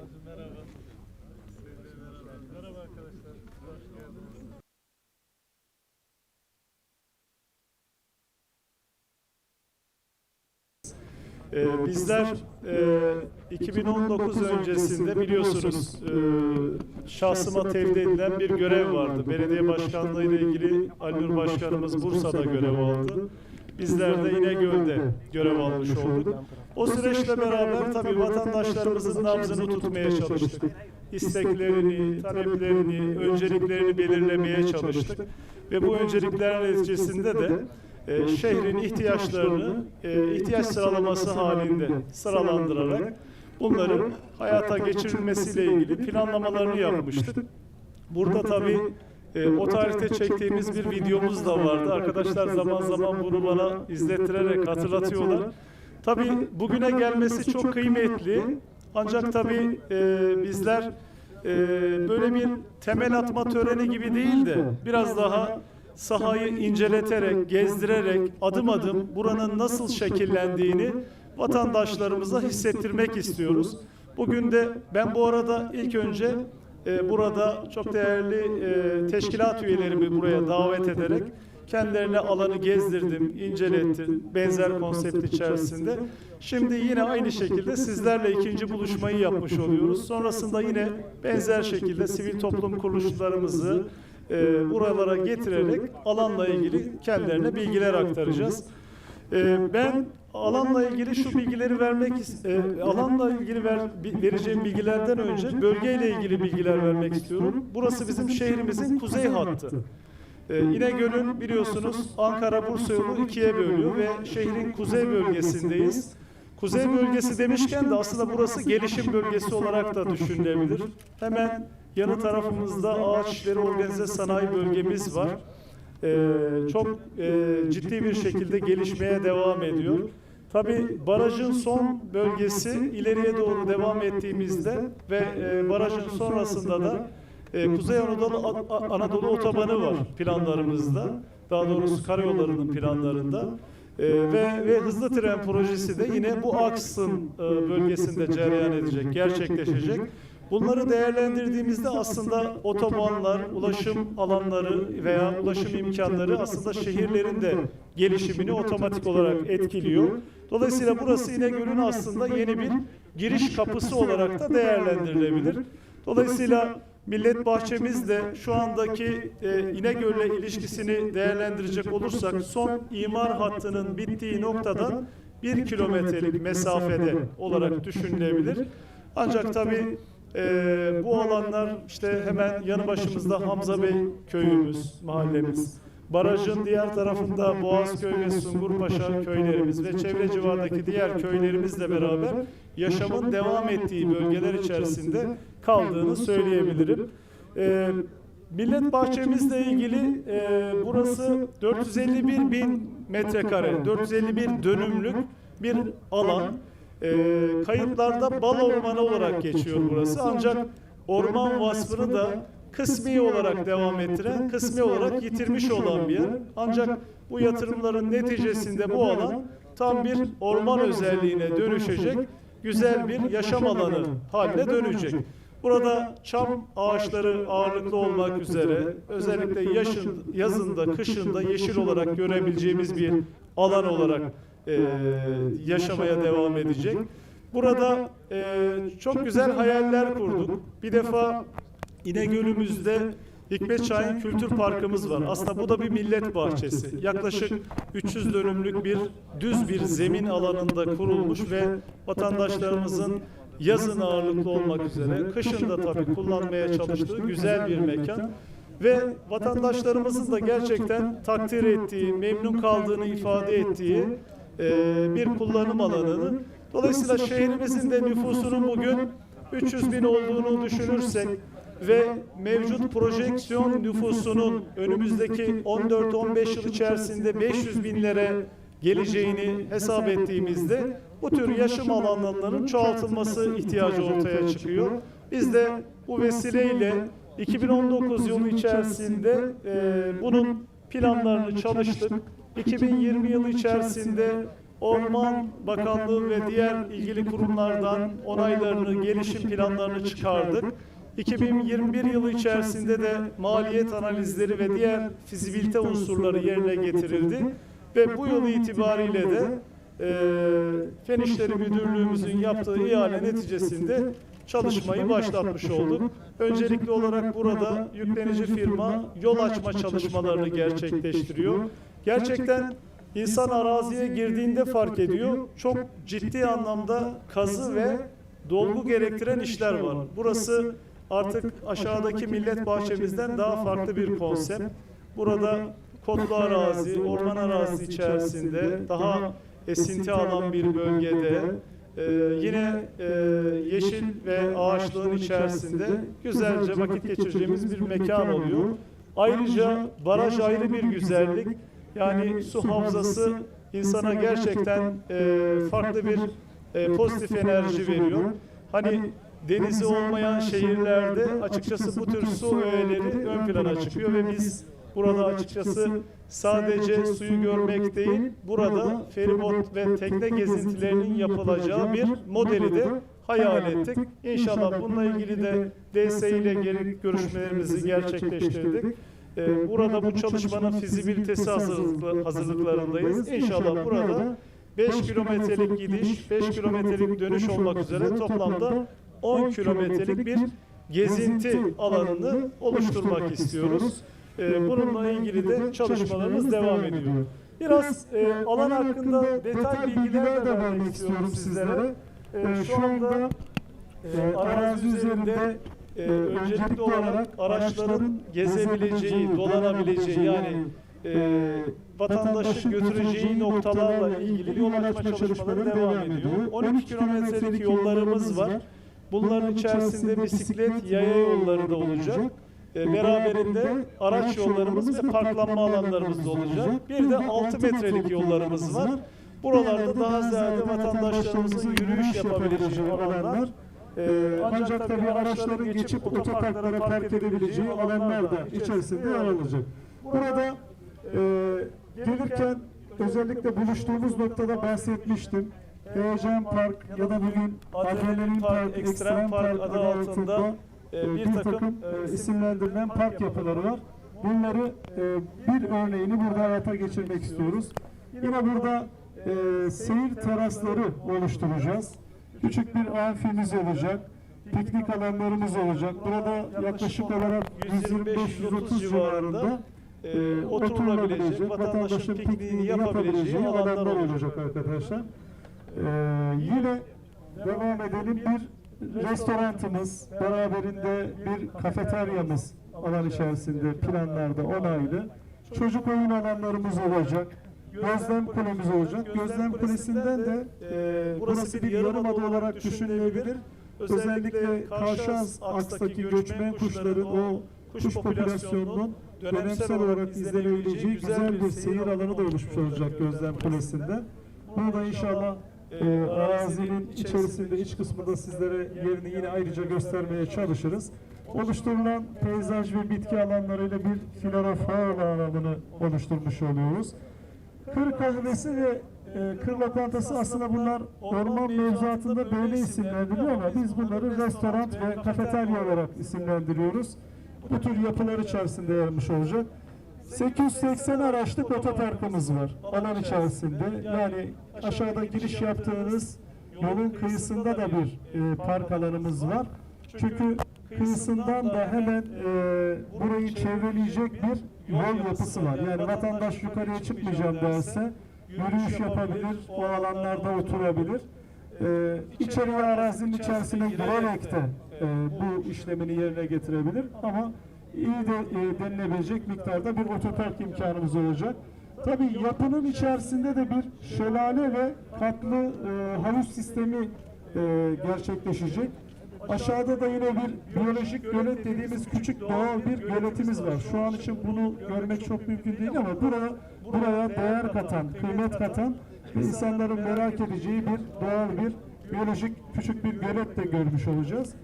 Merhaba. Merhaba arkadaşlar. Hoş geldiniz. Ee, bizler e, 2019 öncesinde biliyorsunuz e, şahsıma tevdi edilen bir görev vardı. Belediye başkanlığı ile ilgili Ali Nur Başkanımız Bursa'da görev aldı. Bizler de İnegöl'de görev almış olduk. O süreçle beraber tabii vatandaşlarımızın nabzını tutmaya çalıştık. İsteklerini, taleplerini, önceliklerini belirlemeye çalıştık. Ve bu öncelikler neticesinde de e, şehrin ihtiyaçlarını e, ihtiyaç sıralaması halinde sıralandırarak bunların hayata geçirilmesiyle ilgili planlamalarını yapmıştık. Burada tabii e, o tarihte çektiğimiz bir videomuz da vardı. Arkadaşlar zaman zaman bunu bana izlettirerek hatırlatıyorlar. Tabii bugüne gelmesi çok kıymetli. Ancak tabii e, bizler e, böyle bir temel atma töreni gibi değil de biraz daha sahayı inceleterek, gezdirerek, adım adım buranın nasıl şekillendiğini vatandaşlarımıza hissettirmek istiyoruz. Bugün de ben bu arada ilk önce e, burada çok değerli e, teşkilat üyelerimi buraya davet ederek kendilerine alanı gezdirdim, incelettim benzer konsept içerisinde. Şimdi yine aynı şekilde sizlerle ikinci buluşmayı yapmış oluyoruz. Sonrasında yine benzer şekilde sivil toplum kuruluşlarımızı e, buralara getirerek alanla ilgili kendilerine bilgiler aktaracağız. E, ben alanla ilgili şu bilgileri vermek e, alanla ilgili ver, vereceğim bilgilerden önce bölgeyle ilgili bilgiler vermek istiyorum. Burası bizim şehrimizin kuzey hattı. E, İnegöl'ün biliyorsunuz Ankara-Bursa yolu ikiye bölüyor ve şehrin kuzey bölgesindeyiz. Kuzey bölgesi demişken de aslında burası gelişim bölgesi olarak da düşünülebilir. Hemen yanı tarafımızda ağaç işleri organize sanayi bölgemiz var. Ee, çok e, ciddi bir şekilde gelişmeye devam ediyor. Tabi barajın son bölgesi ileriye doğru devam ettiğimizde ve e, barajın sonrasında da e, Kuzey Anadolu, Anadolu otobanı var planlarımızda. Daha doğrusu karayollarının planlarında. E, ve, ve hızlı tren projesi de yine bu aksın e, bölgesinde cereyan edecek, gerçekleşecek. Bunları değerlendirdiğimizde aslında otobanlar, ulaşım alanları veya ulaşım imkanları aslında şehirlerin de gelişimini otomatik olarak etkiliyor. Dolayısıyla burası İnegöl'ün aslında yeni bir giriş kapısı olarak da değerlendirilebilir. Dolayısıyla Millet Bahçemiz de şu andaki e, İnegöl'le ilişkisini değerlendirecek olursak son imar hattının bittiği noktadan bir kilometrelik mesafede olarak düşünülebilir. Ancak tabii e, bu alanlar işte hemen yanı başımızda Hamza Bey köyümüz, mahallemiz. Barajın diğer tarafında Boğazköy ve Sungurpaşa köylerimiz ve çevre civardaki diğer köylerimizle beraber yaşamın devam ettiği bölgeler içerisinde kaldığını söyleyebilirim. E, Millet bahçemizle ilgili e, burası 451 bin metrekare, 451 dönümlük bir alan. E, kayıtlarda bal ormanı olarak geçiyor burası. Ancak orman vasfını da kısmi olarak devam ettiren, kısmi olarak yitirmiş olan bir yer. Ancak bu yatırımların neticesinde bu alan tam bir orman özelliğine dönüşecek, güzel bir yaşam alanı haline dönecek. Burada çam ağaçları ağırlıklı olmak üzere özellikle yaşın, yazında, kışında yeşil olarak görebileceğimiz bir alan olarak e, yaşamaya devam edecek. Burada e, çok güzel hayaller kurduk. Bir defa İnegöl'ümüzde Hikmet Şahin Kültür Parkımız var. Aslında bu da bir millet bahçesi. Yaklaşık 300 dönümlük bir düz bir zemin alanında kurulmuş ve vatandaşlarımızın yazın ağırlıklı olmak üzere, kışın da tabii kullanmaya çalıştığı güzel bir mekan. Ve vatandaşlarımızın da gerçekten takdir ettiği, memnun kaldığını ifade ettiği e, bir kullanım alanını. Dolayısıyla şehrimizin de nüfusunun bugün 300 bin olduğunu düşünürsek ve mevcut projeksiyon nüfusunun önümüzdeki 14-15 yıl içerisinde 500 binlere geleceğini hesap ettiğimizde bu tür yaşam alanlarının çoğaltılması ihtiyacı ortaya çıkıyor. Biz de bu vesileyle 2019 yılı içerisinde e, bunun planlarını çalıştık. 2020 yılı içerisinde Orman Bakanlığı ve diğer ilgili kurumlardan onaylarını, gelişim planlarını çıkardık. 2021 yılı içerisinde de maliyet analizleri ve diğer fizibilite unsurları yerine getirildi. Ve bu yıl itibariyle de e, Fen İşleri Müdürlüğümüzün yaptığı ihale neticesinde çalışmayı başlatmış olduk. Öncelikli olarak burada yüklenici firma yol açma çalışmalarını gerçekleştiriyor. Gerçekten insan araziye girdiğinde fark ediyor. Çok ciddi anlamda kazı ve dolgu gerektiren işler var. Burası artık aşağıdaki millet bahçemizden daha farklı bir konsept. Burada kotlu arazi, orman arazi içerisinde daha esinti alan bir bölgede e, yine e, yeşil ve ağaçlığın içerisinde güzelce vakit geçireceğimiz bir mekan oluyor. Ayrıca baraj ayrı bir güzellik. Yani su havzası insana gerçekten e, farklı bir e, pozitif enerji veriyor. Hani denizi olmayan şehirlerde açıkçası bu tür su öğeleri ön plana çıkıyor ve biz burada açıkçası sadece suyu görmek değil, burada feribot ve tekne gezintilerinin yapılacağı bir modeli de hayal ettik. İnşallah bununla ilgili de DS ile görüşmelerimizi gerçekleştirdik. Ee, Burada bu çalışmanın fizibilitesi hazırlıkla- hazırlıklarındayız. İnşallah burada 5 kilometrelik gidiş, 5 kilometrelik dönüş olmak üzere toplamda 10 kilometrelik bir gezinti alanını oluşturmak istiyoruz. Ee, Bununla ilgili de çalışmalarımız devam ediyor. Biraz e, alan hakkında detay bilgiler de vermek istiyorum sizlere. E, şu anda e, arazi üzerinde e, öncelikli olarak araçların gezebileceği, dolanabileceği yani e, vatandaşı götüreceği noktalarla ilgili yol açma çalışmaları devam ediyor. 12 kilometrelik yollarımız var. Bunların içerisinde bisiklet, yaya yolları da olacak. E, beraberinde araç yollarımız ve parklanma alanlarımız da olacak. Bir de 6 metrelik yollarımız var. Buralarda daha ziyade vatandaşlarımızın yürüyüş yapabileceği alanlar. E, ancak tabii araçların geçip otoparklara park edebileceği alanlar da içerisinde yer alacak. Burada e, gelirken özellikle buluştuğumuz noktada bahsetmiştim. Heyecan Park ya da bugün Adrenalin Park, Ekstrem Park adı altında e, bir takım e, isimlendirilen park yapıları var. Bunları e, bir örneğini burada hayata geçirmek istiyoruz. Yine burada e, seyir terasları oluşturacağız. Küçük bir amfimiz olacak. Piknik alanlarımız olacak. Burada yaklaşık olarak 125-130 civarında e, oturulabilecek, vatandaşın pikniğini yapabileceği alanlar olacak arkadaşlar. Ee, yine devam edelim bir restorantımız, beraberinde bir kafeteryamız alan içerisinde planlarda onaylı. Çocuk oyun alanlarımız olacak. Gözlem kulemiz olacak. Gözlem kulesinden de e, burası bir yarım ada olarak düşünülebilir. Özellikle karşı akstaki göçmen kuşların o kuş popülasyonunun dönemsel olarak izlenebileceği güzel bir seyir alanı da oluşmuş olacak Gözlem Kulesi'nden. Bunu da inşallah e, arazinin içerisinde iç kısmında sizlere yerini yine ayrıca göstermeye çalışırız. Oluşturulan peyzaj ve bitki alanlarıyla bir flora alanını oluşturmuş oluyoruz. Kır kahvesi ve e, kır lokantası aslında bunlar orman mevzuatında böyle isimlendiriliyor ama biz bunları restoran ve kafeterya olarak isimlendiriyoruz. Bu tür yapılar içerisinde yer almış olacak. 880 araçlık otoparkımız var alan içerisinde. Yani aşağıda giriş yaptığınız yolun kıyısında da bir e, park alanımız var. Çünkü kıyısından da hemen e, burayı çevreleyecek bir yol yapısı var. Yani vatandaş yukarıya çıkmayacağım derse yürüyüş yapabilir, o alanlarda oturabilir. E, arazinin içerisine girerek de e, bu işlemini yerine getirebilir ama iyi de e, denilebilecek miktarda bir otopark imkanımız olacak. Tabii yapının içerisinde de bir şelale ve katlı e, havuz sistemi e, gerçekleşecek. Aşağıda da yine bir biyolojik gölet dediğimiz küçük doğal bir göletimiz var. Şu an için bunu görmek çok mümkün değil ama buraya, buraya değer katan, kıymet katan ve insanların merak edeceği bir doğal bir biyolojik küçük bir gölet de görmüş olacağız.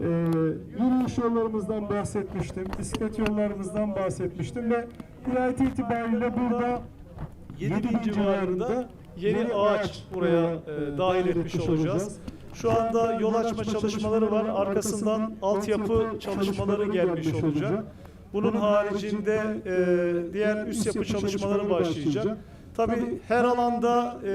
Ee, yürüyüş yollarımızdan bahsetmiştim, bisiklet yollarımızdan bahsetmiştim ve nihayet itibariyle burada 7000 civarında yeni ağaç buraya e, dahil etmiş olacağız. Şu anda yol açma çalışmaları var. Arkasından altyapı çalışmaları gelmiş olacak. Bunun haricinde e, diğer üst yapı çalışmaları başlayacak. Tabii her alanda e,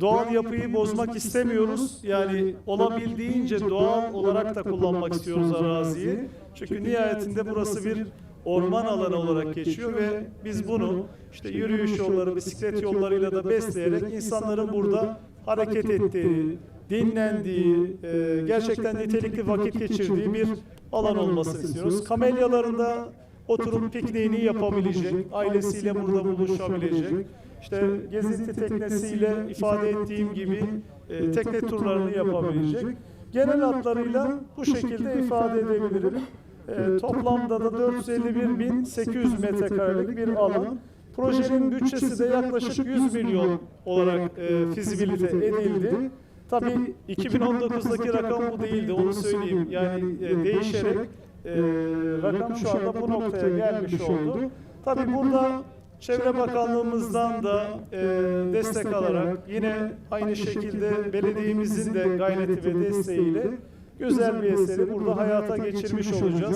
doğal yapıyı bozmak istemiyoruz. Yani olabildiğince doğal olarak da kullanmak istiyoruz araziyi. Çünkü nihayetinde burası bir orman alanı olarak geçiyor ve biz bunu işte yürüyüş yolları, bisiklet yollarıyla da besleyerek insanların burada hareket ettiği, dinlendiği, e, gerçekten nitelikli vakit geçirdiği bir alan olmasını istiyoruz. Kamelyalarında oturup pikniğini yapabilecek, ailesiyle burada buluşabilecek, işte gezinti teknesiyle ifade ettiğim gibi e, tekne turlarını yapabilecek. Genel hatlarıyla bu şekilde ifade edebilirim. E, toplamda da 451.800 metrekarelik bir alan. Projenin bütçesi de yaklaşık 100 milyon olarak e, fizibilite edildi. Tabii 2019'daki rakam bu değildi, onu söyleyeyim. Yani e, değişerek e, rakam şu anda bu noktaya gelmiş oldu. Tabii burada Çevre Bakanlığımızdan da e, destek alarak yine aynı şekilde belediyemizin de gayreti ve desteğiyle güzel bir eseri burada hayata geçirmiş olacağız.